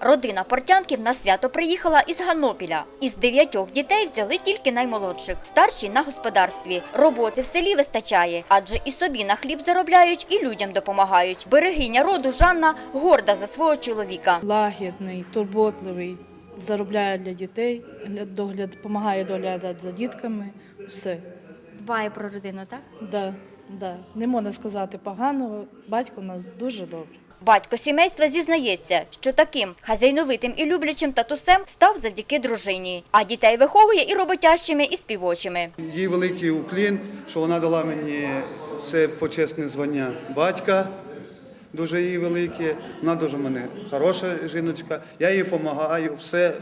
Родина портянків на свято приїхала із Ганопіля. Із дев'ятьох дітей взяли тільки наймолодших, старші на господарстві. Роботи в селі вистачає, адже і собі на хліб заробляють, і людям допомагають. Берегиня роду Жанна горда за свого чоловіка. лагідний, турботливий, заробляє для дітей, гля- догляд, допомагає доглядати за дітками. Все. Дбає про родину, так? Да, да. Не можна сказати поганого. Батько в нас дуже добрий. Батько сімейства зізнається, що таким хазяйновитим і люблячим татусем став завдяки дружині, а дітей виховує і роботящими, і співочими. Їй великий уклін, що вона дала мені це почесне звання батька. Дуже їй велике. Вона дуже мене хороша жіночка. Я їй допомагаю. Все.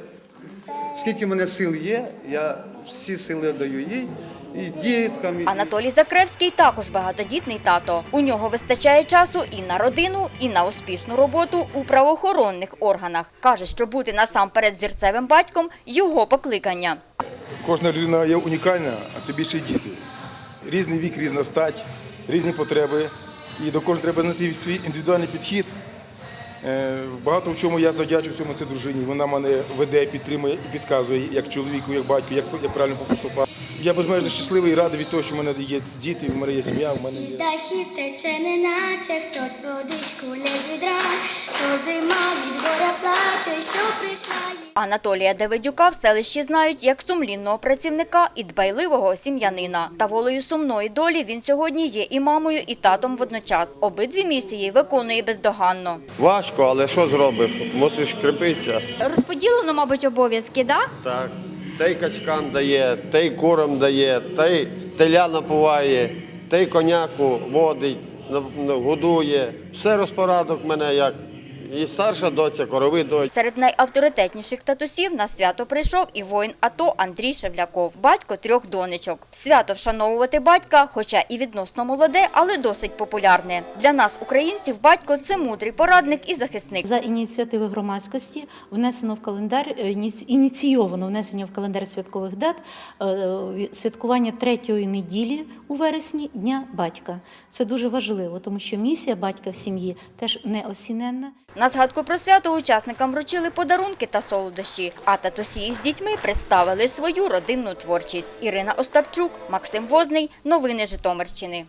Скільки в мене сил є, я всі сили даю їй і діткам. і- Анатолій Закревський також багатодітний тато. У нього вистачає часу і на родину, і на успішну роботу у правоохоронних органах. Каже, що бути насамперед зірцевим батьком його покликання. Кожна людина є унікальна, а тобі ще й діти. Різний вік, різна стать, різні потреби. І до кожного треба знайти свій індивідуальний підхід. Е, Багато в чому я завдячу цьому це дружині. Вона мене веде, підтримує і підказує, як чоловіку, як батьку, як, як правильно поступати. Я безмежно щасливий і радий від того, що в мене є діти, в мене є сім'я, в мене є. Із дахів тече неначе хтось водичку лє з відра, то зима від горя плаче, що прийшла. Анатолія Давидюка в селищі знають як сумлінного працівника і дбайливого сім'янина. Та волею сумної долі він сьогодні є і мамою, і татом водночас. Обидві місії виконує бездоганно. Важко, але що зробиш? Мусиш кріпитися. Розподілено, мабуть, обов'язки, да? Так. Та й качкам дає, та й курам дає, та й теля напуває, та й коняку водить, годує. Все розпорадок мене як. І старша доця, корови доця. Серед найавторитетніших татусів на свято прийшов і воїн АТО Андрій Шевляков, батько трьох донечок. Свято вшановувати батька, хоча і відносно молоде, але досить популярне. Для нас, українців, батько це мудрий порадник і захисник. За ініціативи громадськості внесено в календар е, ініційовано внесення в календар святкових дат е, святкування третьої неділі у вересні Дня батька. Це дуже важливо, тому що місія батька в сім'ї теж неосіненна. На згадку про свято учасникам вручили подарунки та солодощі, а татусі із дітьми представили свою родинну творчість. Ірина Остапчук, Максим Возний. Новини Житомирщини.